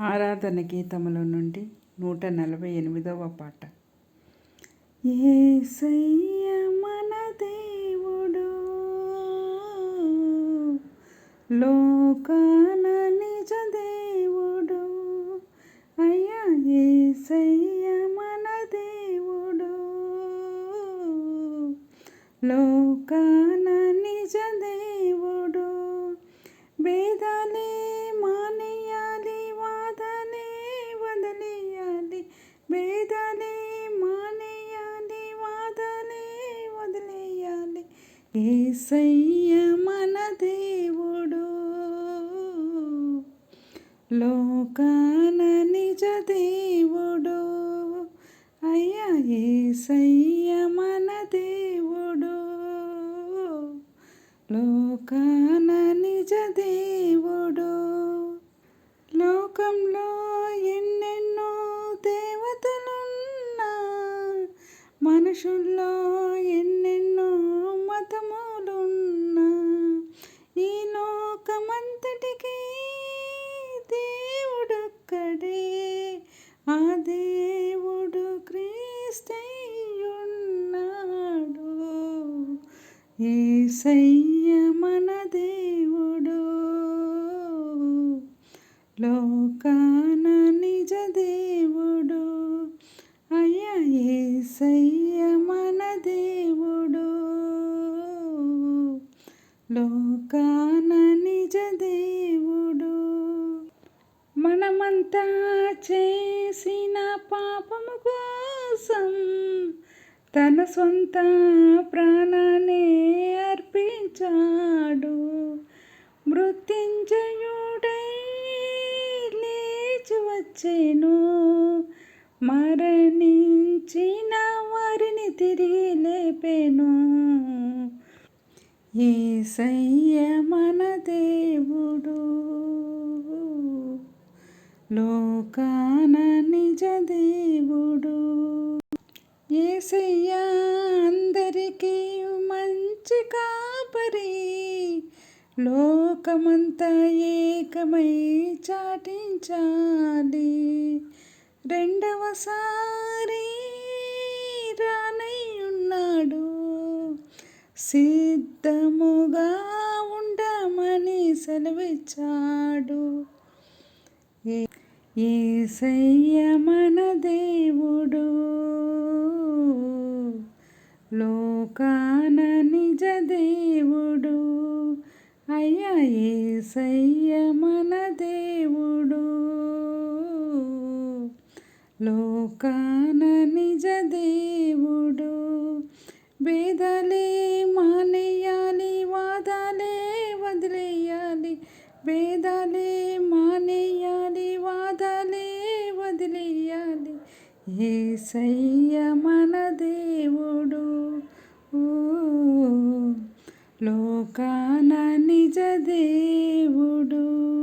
ఆరాధన గీతముల నుండి నూట నలభై ఎనిమిదవ పాట. ఏసయ్య మన దేవుడు లోకాన నిజ దేవుడు. అయ్యా ఏసయ్య మన దేవుడు లోకాన నిజ దేవుడు భేదాలే మానేయాలి వాదనే వదిలేయాలి. ఏసయ్య మన దేవుడు. లోకాన నిజ దేవుడు. అయ్యా ఏసయ్య మన దేవుడు. లోకాన నిజ దేవుడు. లోకంలో మనుషుల్లో ఎన్నెన్నో మతములున్నా ఈ లోకమంతటికి దేవుడొక్కడే. ఆ దేవుడు క్రీస్తయ్యున్నాడు. ఏసయ్య మన దేవుడు. లోకాన నిజ లోకాన నిజ దేవుడు. మనమంతా చేసిన పాపము కోసం తన సొంత ప్రాణాన్ని అర్పించాడు. మృత్యుంజయుడై లేచి వచ్చేను. మరణించిన వారిని తిరిగి లేపెను. ఏసయ్య మన దేవుడు. లోకాన నిజ దేవుడు. ఏసయ్య అందరికీ మంచి కాపరి. లోకమంతా ఏకమై చాటించాలి. రెండవసారి రానై ఉన్నాడు. సిద్ధముగా ఉండమని సెలవిచ్చాడు. ఏసయ్య మన దేవుడు. లోకాన నిజ దేవుడు. అయ్యా ఏసయ్య మన దేవుడు. లోకాన నిజ దేవుడు. బేదలే మానేయాలి వాదాలే వదిలేయాలి. భేదాలే మానేయాలి వాదాలే వదిలేయాలి. ఏసయ్య మన దేవుడు. లోకాన నిజ దేవుడు.